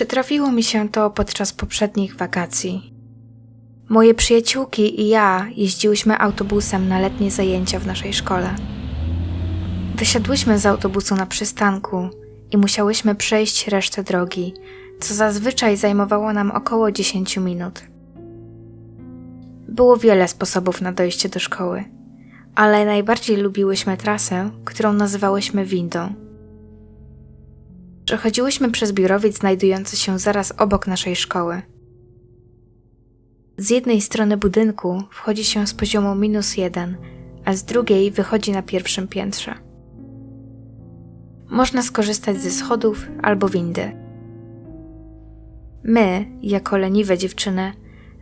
Przytrafiło mi się to podczas poprzednich wakacji. Moje przyjaciółki i ja jeździłyśmy autobusem na letnie zajęcia w naszej szkole. Wysiadłyśmy z autobusu na przystanku i musiałyśmy przejść resztę drogi, co zazwyczaj zajmowało nam około 10 minut. Było wiele sposobów na dojście do szkoły, ale najbardziej lubiłyśmy trasę, którą nazywałyśmy windą. Przechodziłyśmy przez biurowiec znajdujący się zaraz obok naszej szkoły. Z jednej strony budynku wchodzi się z poziomu minus jeden, a z drugiej wychodzi na pierwszym piętrze. Można skorzystać ze schodów albo windy. My, jako leniwe dziewczyny,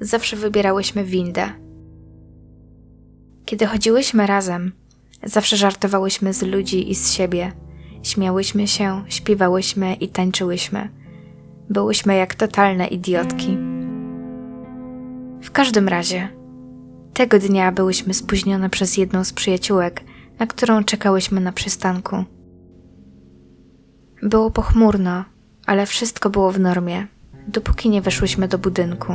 zawsze wybierałyśmy windę. Kiedy chodziłyśmy razem, zawsze żartowałyśmy z ludzi i z siebie. Śmiałyśmy się, śpiewałyśmy i tańczyłyśmy. Byłyśmy jak totalne idiotki. W każdym razie, tego dnia byłyśmy spóźnione przez jedną z przyjaciółek, na którą czekałyśmy na przystanku. Było pochmurno, ale wszystko było w normie, dopóki nie weszłyśmy do budynku.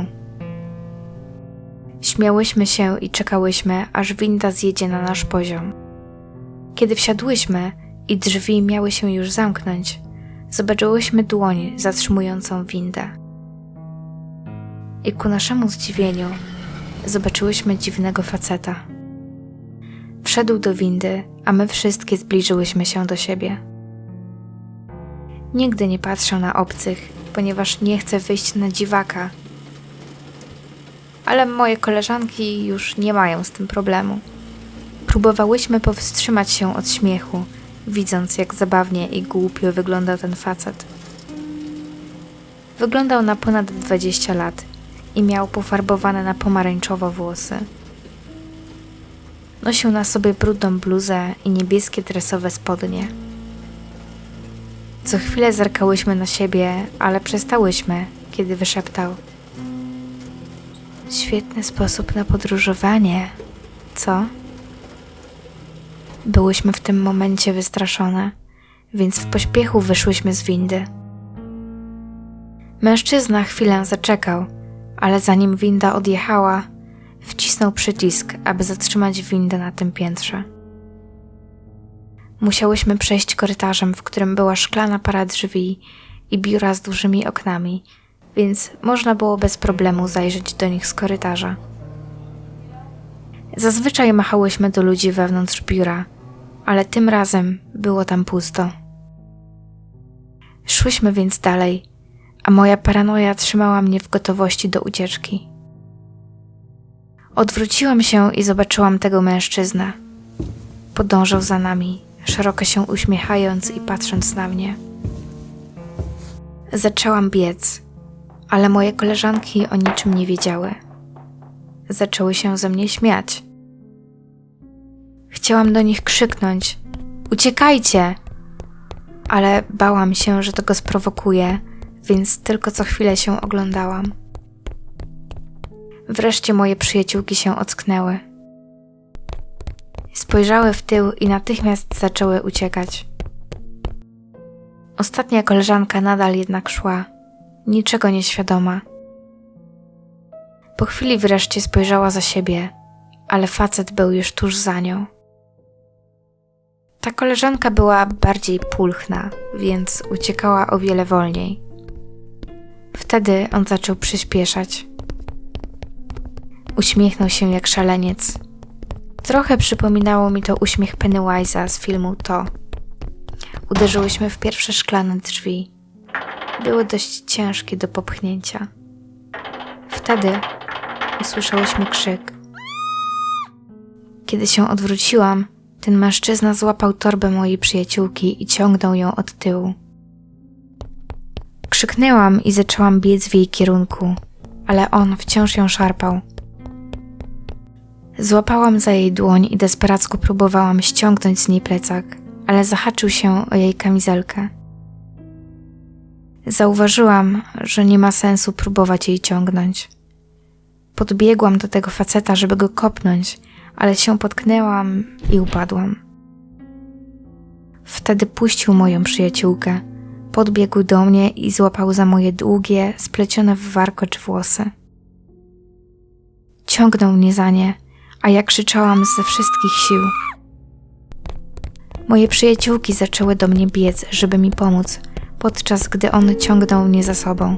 Śmiałyśmy się i czekałyśmy, aż winda zjedzie na nasz poziom. Kiedy wsiadłyśmy i drzwi miały się już zamknąć, zobaczyłyśmy dłoń zatrzymującą windę. I ku naszemu zdziwieniu zobaczyłyśmy dziwnego faceta. Wszedł do windy, a my wszystkie zbliżyłyśmy się do siebie. Nigdy nie patrzę na obcych, ponieważ nie chcę wyjść na dziwaka. Ale moje koleżanki już nie mają z tym problemu. Próbowałyśmy powstrzymać się od śmiechu, widząc jak zabawnie i głupio wyglądał ten facet. Wyglądał na ponad 20 lat i miał pofarbowane na pomarańczowo włosy. Nosił na sobie brudną bluzę i niebieskie dresowe spodnie. Co chwilę zerkałyśmy na siebie, ale przestałyśmy, kiedy wyszeptał. Świetny sposób na podróżowanie, co? Byłyśmy w tym momencie wystraszone, więc w pośpiechu wyszłyśmy z windy. Mężczyzna chwilę zaczekał, ale zanim winda odjechała, wcisnął przycisk, aby zatrzymać windę na tym piętrze. Musiałyśmy przejść korytarzem, w którym była szklana para drzwi i biura z dużymi oknami, więc można było bez problemu zajrzeć do nich z korytarza. Zazwyczaj machałyśmy do ludzi wewnątrz biura, ale tym razem było tam pusto. Szłyśmy więc dalej, a moja paranoja trzymała mnie w gotowości do ucieczki. Odwróciłam się i zobaczyłam tego mężczyznę. Podążał za nami, szeroko się uśmiechając i patrząc na mnie. Zaczęłam biec, ale moje koleżanki o niczym nie wiedziały. Zaczęły się ze mnie śmiać. Chciałam do nich krzyknąć: Uciekajcie! Ale bałam się, że to go sprowokuje, więc tylko co chwilę się oglądałam. Wreszcie moje przyjaciółki się ocknęły. Spojrzały w tył i natychmiast zaczęły uciekać. Ostatnia koleżanka nadal jednak szła, niczego nieświadoma. Po chwili wreszcie spojrzała za siebie, ale facet był już tuż za nią. Ta koleżanka była bardziej pulchna, więc uciekała o wiele wolniej. Wtedy on zaczął przyspieszać. Uśmiechnął się jak szaleniec. Trochę przypominało mi to uśmiech Pennywise'a z filmu To. Uderzyłyśmy w pierwsze szklane drzwi. Były dość ciężkie do popchnięcia. Wtedy usłyszałyśmy krzyk. Kiedy się odwróciłam, ten mężczyzna złapał torbę mojej przyjaciółki i ciągnął ją od tyłu. Krzyknęłam i zaczęłam biec w jej kierunku, ale on wciąż ją szarpał. Złapałam za jej dłoń i desperacko próbowałam ściągnąć z niej plecak, ale zahaczył się o jej kamizelkę. Zauważyłam, że nie ma sensu próbować jej ciągnąć. Podbiegłam do tego faceta, żeby go kopnąć, ale się potknęłam i upadłam. Wtedy puścił moją przyjaciółkę, Podbiegł do mnie i złapał za moje długie, splecione w warkocz włosy. Ciągnął mnie za nie, a ja krzyczałam ze wszystkich sił. Moje przyjaciółki zaczęły do mnie biec, żeby mi pomóc, podczas gdy on ciągnął mnie za sobą.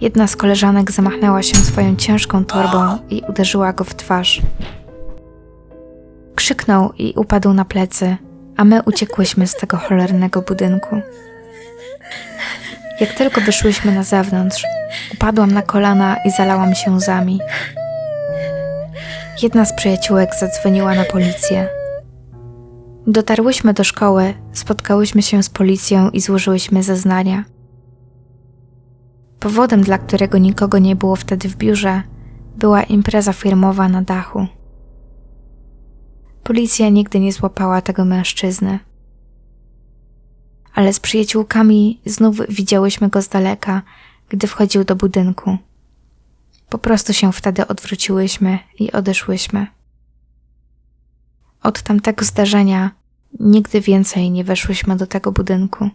Jedna z koleżanek zamachnęła się swoją ciężką torbą i uderzyła go w twarz. Krzyknął i upadł na plecy, a my uciekłyśmy z tego cholernego budynku. Jak tylko wyszłyśmy na zewnątrz, upadłam na kolana i zalałam się łzami. Jedna z przyjaciółek zadzwoniła na policję. Dotarłyśmy do szkoły, spotkałyśmy się z policją i złożyłyśmy zeznania. Powodem, dla którego nikogo nie było wtedy w biurze, była impreza firmowa na dachu. Policja nigdy nie złapała tego mężczyzny. Ale z przyjaciółkami znów widziałyśmy go z daleka, gdy wchodził do budynku. Po prostu się wtedy odwróciłyśmy i odeszłyśmy. Od tamtego zdarzenia nigdy więcej nie weszłyśmy do tego budynku.